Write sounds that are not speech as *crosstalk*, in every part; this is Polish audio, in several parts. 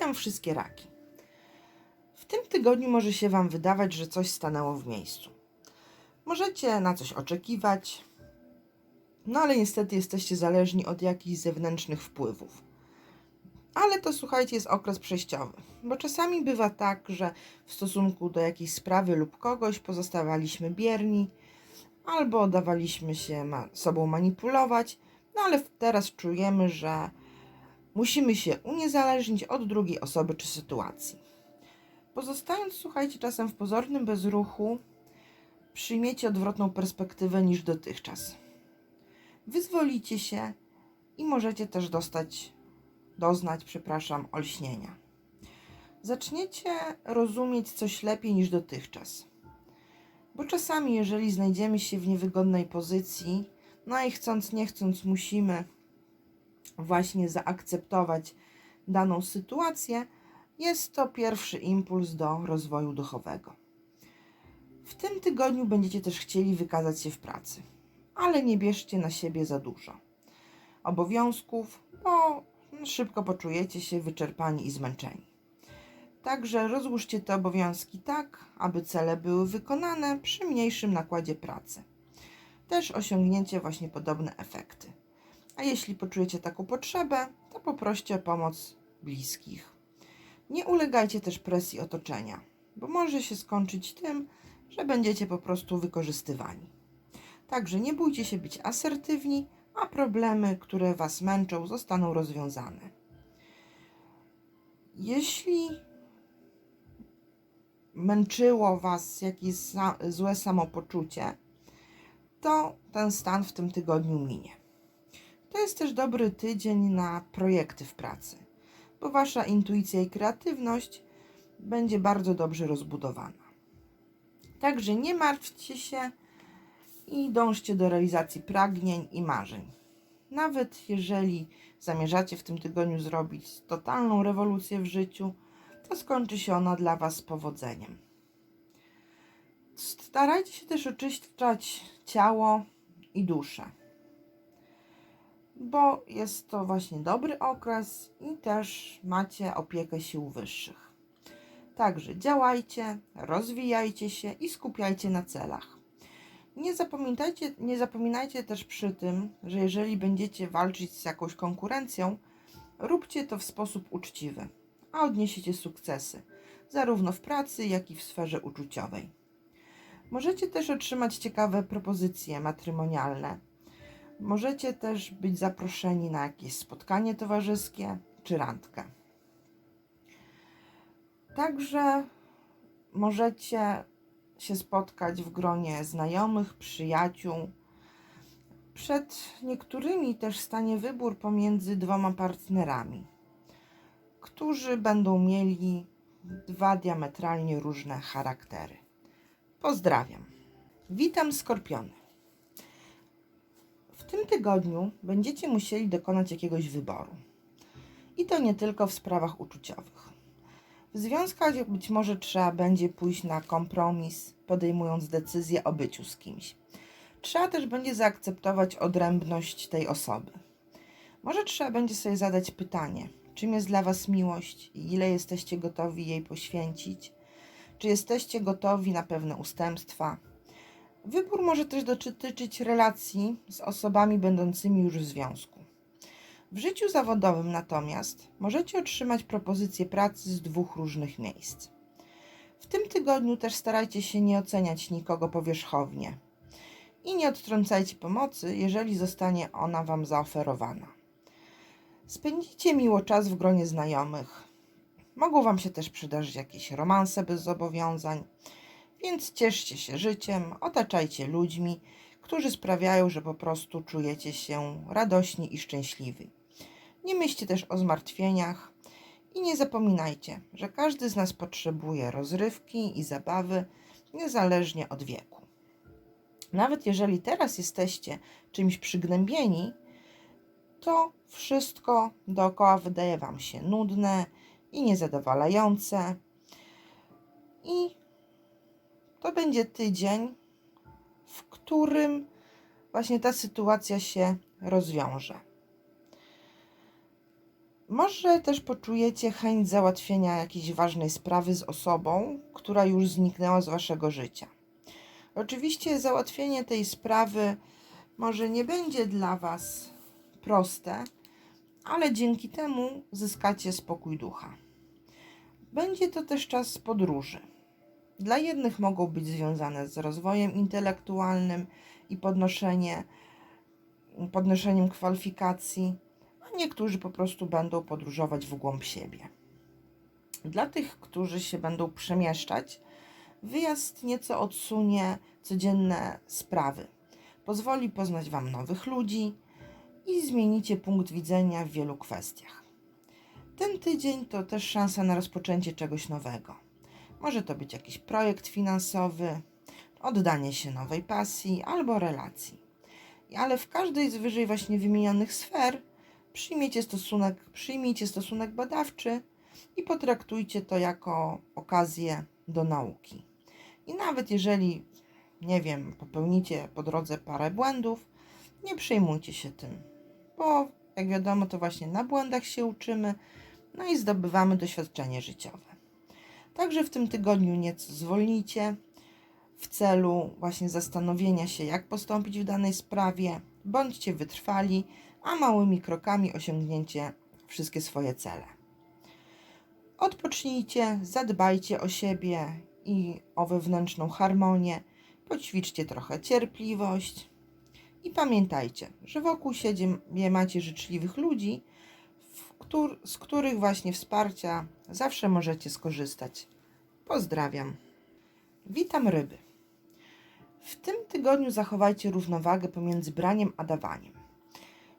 Witam wszystkie raki. W tym tygodniu może się Wam wydawać, że coś stanęło w miejscu. Możecie na coś oczekiwać, no ale niestety jesteście zależni od jakichś zewnętrznych wpływów. Ale to słuchajcie, jest okres przejściowy, bo czasami bywa tak, że w stosunku do jakiejś sprawy lub kogoś pozostawaliśmy bierni, albo dawaliśmy się ma- sobą manipulować, no ale teraz czujemy, że musimy się uniezależnić od drugiej osoby czy sytuacji. Pozostając, słuchajcie, czasem w pozornym bezruchu, przyjmiecie odwrotną perspektywę niż dotychczas. Wyzwolicie się i możecie też dostać, doznać, przepraszam, olśnienia. Zaczniecie rozumieć coś lepiej niż dotychczas. Bo czasami, jeżeli znajdziemy się w niewygodnej pozycji, no i chcąc, nie chcąc, musimy właśnie zaakceptować daną sytuację, jest to pierwszy impuls do rozwoju duchowego. W tym tygodniu będziecie też chcieli wykazać się w pracy, ale nie bierzcie na siebie za dużo obowiązków, bo szybko poczujecie się wyczerpani i zmęczeni. Także rozłóżcie te obowiązki tak, aby cele były wykonane przy mniejszym nakładzie pracy. Też osiągnięcie właśnie podobne efekty. A jeśli poczujecie taką potrzebę, to poproście o pomoc bliskich. Nie ulegajcie też presji otoczenia, bo może się skończyć tym, że będziecie po prostu wykorzystywani. Także nie bójcie się być asertywni, a problemy, które Was męczą, zostaną rozwiązane. Jeśli męczyło Was jakieś złe samopoczucie, to ten stan w tym tygodniu minie. To jest też dobry tydzień na projekty w pracy, bo Wasza intuicja i kreatywność będzie bardzo dobrze rozbudowana. Także nie martwcie się i dążcie do realizacji pragnień i marzeń. Nawet jeżeli zamierzacie w tym tygodniu zrobić totalną rewolucję w życiu, to skończy się ona dla Was z powodzeniem. Starajcie się też oczyszczać ciało i duszę, bo jest to właśnie dobry okres i też macie opiekę sił wyższych. Także działajcie, rozwijajcie się i skupiajcie na celach. Nie zapominajcie, nie zapominajcie też przy tym, że jeżeli będziecie walczyć z jakąś konkurencją, róbcie to w sposób uczciwy, a odniesiecie sukcesy, zarówno w pracy, jak i w sferze uczuciowej. Możecie też otrzymać ciekawe propozycje matrymonialne. Możecie też być zaproszeni na jakieś spotkanie towarzyskie czy randkę. Także możecie się spotkać w gronie znajomych, przyjaciół. Przed niektórymi też stanie wybór pomiędzy dwoma partnerami, którzy będą mieli dwa diametralnie różne charaktery. Pozdrawiam. Witam Skorpiony. Tym tygodniu będziecie musieli dokonać jakiegoś wyboru. I to nie tylko w sprawach uczuciowych. W związkach być może trzeba będzie pójść na kompromis, podejmując decyzję o byciu z kimś. Trzeba też będzie zaakceptować odrębność tej osoby. Może trzeba będzie sobie zadać pytanie, czym jest dla Was miłość i ile jesteście gotowi jej poświęcić? Czy jesteście gotowi na pewne ustępstwa? Wybór może też dotyczyć relacji z osobami będącymi już w związku. W życiu zawodowym natomiast możecie otrzymać propozycję pracy z dwóch różnych miejsc. W tym tygodniu też starajcie się nie oceniać nikogo powierzchownie i nie odtrącajcie pomocy, jeżeli zostanie ona Wam zaoferowana. Spędzicie miło czas w gronie znajomych. Mogą Wam się też przydarzyć jakieś romanse bez zobowiązań, więc cieszcie się życiem, otaczajcie ludźmi, którzy sprawiają, że po prostu czujecie się radośni i szczęśliwi. Nie myślcie też o zmartwieniach i nie zapominajcie, że każdy z nas potrzebuje rozrywki i zabawy, niezależnie od wieku. Nawet jeżeli teraz jesteście czymś przygnębieni, to wszystko dookoła wydaje Wam się nudne i niezadowalające. I to będzie tydzień, w którym właśnie ta sytuacja się rozwiąże. Może też poczujecie chęć załatwienia jakiejś ważnej sprawy z osobą, która już zniknęła z waszego życia. Oczywiście załatwienie tej sprawy może nie będzie dla was proste, ale dzięki temu zyskacie spokój ducha. Będzie to też czas podróży. Dla jednych mogą być związane z rozwojem intelektualnym i podnoszenie, podnoszeniem kwalifikacji, a niektórzy po prostu będą podróżować w głąb siebie. Dla tych, którzy się będą przemieszczać, wyjazd nieco odsunie codzienne sprawy. Pozwoli poznać Wam nowych ludzi i zmienicie punkt widzenia w wielu kwestiach. Ten tydzień to też szansa na rozpoczęcie czegoś nowego. Może to być jakiś projekt finansowy, oddanie się nowej pasji albo relacji. Ale w każdej z wyżej właśnie wymienionych sfer przyjmiecie stosunek, przyjmijcie stosunek badawczy i potraktujcie to jako okazję do nauki. I nawet jeżeli, nie wiem, popełnicie po drodze parę błędów, nie przejmujcie się tym, bo jak wiadomo, to właśnie na błędach się uczymy, no i zdobywamy doświadczenie życiowe. Także w tym tygodniu nieco zwolnijcie w celu właśnie zastanowienia się, jak postąpić w danej sprawie. Bądźcie wytrwali, a małymi krokami osiągnięcie wszystkie swoje cele. Odpocznijcie, zadbajcie o siebie i o wewnętrzną harmonię, poćwiczcie trochę cierpliwość i pamiętajcie, że wokół siebie macie życzliwych ludzi, z których właśnie wsparcia zawsze możecie skorzystać. Pozdrawiam. Witam ryby. W tym tygodniu zachowajcie równowagę pomiędzy braniem a dawaniem.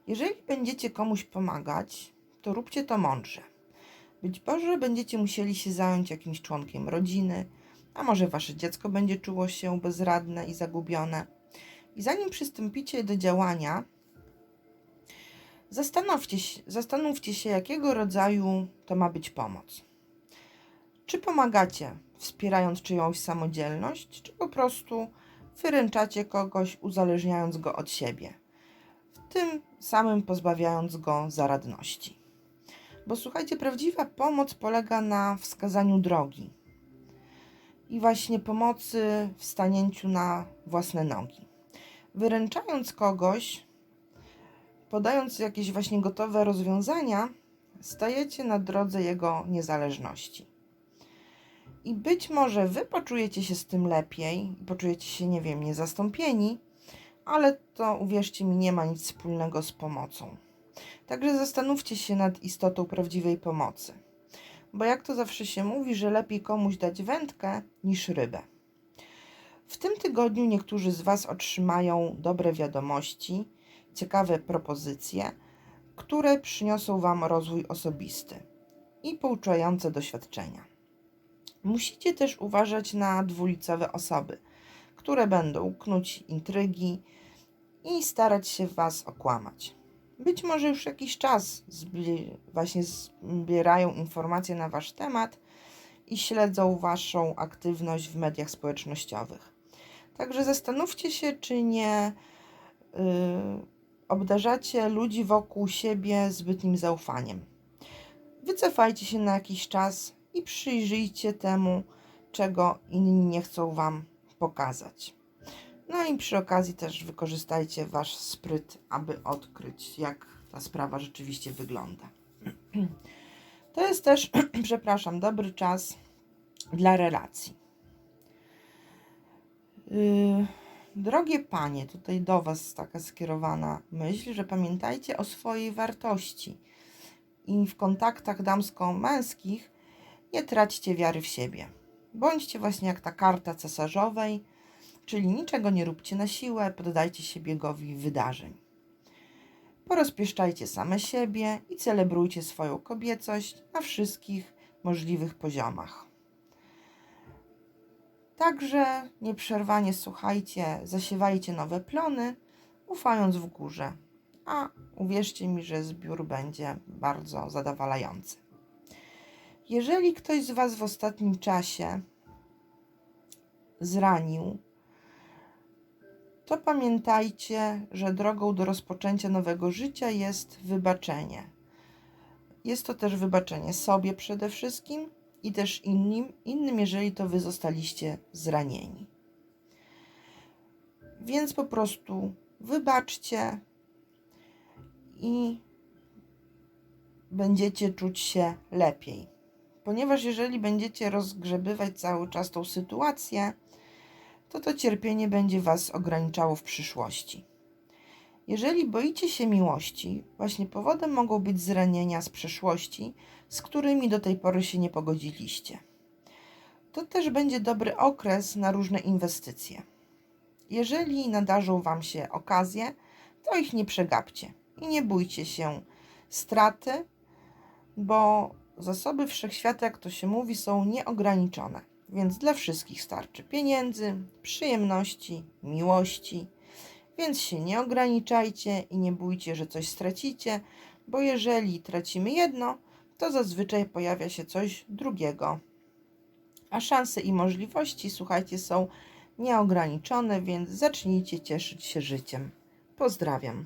Jeżeli będziecie komuś pomagać, to róbcie to mądrze. Być może będziecie musieli się zająć jakimś członkiem rodziny, a może wasze dziecko będzie czuło się bezradne i zagubione. I zanim przystąpicie do działania, zastanówcie się, zastanówcie się, jakiego rodzaju to ma być pomoc. Czy pomagacie, wspierając czyjąś samodzielność, czy po prostu wyręczacie kogoś, uzależniając go od siebie, w tym samym pozbawiając go zaradności. Bo słuchajcie, prawdziwa pomoc polega na wskazaniu drogi i właśnie pomocy w stanięciu na własne nogi. Wyręczając kogoś, podając jakieś właśnie gotowe rozwiązania, stajecie na drodze jego niezależności. I być może wy poczujecie się z tym lepiej, poczujecie się, nie wiem, niezastąpieni, ale to uwierzcie mi, nie ma nic wspólnego z pomocą. Także zastanówcie się nad istotą prawdziwej pomocy. Bo jak to zawsze się mówi, że lepiej komuś dać wędkę niż rybę. W tym tygodniu niektórzy z Was otrzymają dobre wiadomości, ciekawe propozycje, które przyniosą Wam rozwój osobisty i pouczające doświadczenia. Musicie też uważać na dwulicowe osoby, które będą knuć intrygi i starać się Was okłamać. Być może już jakiś czas właśnie zbierają informacje na Wasz temat i śledzą Waszą aktywność w mediach społecznościowych. Także zastanówcie się, czy nie yy, obdarzacie ludzi wokół siebie zbytnim zaufaniem. Wycofajcie się na jakiś czas i przyjrzyjcie temu, czego inni nie chcą Wam pokazać. No i przy okazji też wykorzystajcie Wasz spryt, aby odkryć, jak ta sprawa rzeczywiście wygląda. To jest też, *clears throat* przepraszam, dobry czas dla relacji. Yy, drogie panie, tutaj do Was taka skierowana myśl, że pamiętajcie o swojej wartości i w kontaktach damsko-męskich nie traćcie wiary w siebie. Bądźcie właśnie jak ta karta cesarzowej, czyli niczego nie róbcie na siłę, poddajcie się biegowi wydarzeń. Porozpieszczajcie same siebie i celebrujcie swoją kobiecość na wszystkich możliwych poziomach. Także nieprzerwanie słuchajcie, zasiewajcie nowe plony, ufając w górze. A uwierzcie mi, że zbiór będzie bardzo zadowalający. Jeżeli ktoś z Was w ostatnim czasie zranił, to pamiętajcie, że drogą do rozpoczęcia nowego życia jest wybaczenie. Jest to też wybaczenie sobie przede wszystkim i też innym, innym jeżeli to wy zostaliście zranieni. Więc po prostu wybaczcie i będziecie czuć się lepiej. Ponieważ jeżeli będziecie rozgrzebywać cały czas tą sytuację, to to cierpienie będzie Was ograniczało w przyszłości. Jeżeli boicie się miłości, właśnie powodem mogą być zranienia z przeszłości, z którymi do tej pory się nie pogodziliście. To też będzie dobry okres na różne inwestycje. Jeżeli nadarzą Wam się okazje, to ich nie przegapcie i nie bójcie się straty, bo zasoby wszechświata, jak to się mówi, są nieograniczone, więc dla wszystkich starczy pieniędzy, przyjemności, miłości. Więc się nie ograniczajcie i nie bójcie, że coś stracicie, bo jeżeli tracimy jedno, to zazwyczaj pojawia się coś drugiego. A szanse i możliwości, słuchajcie, są nieograniczone, więc zacznijcie cieszyć się życiem. Pozdrawiam.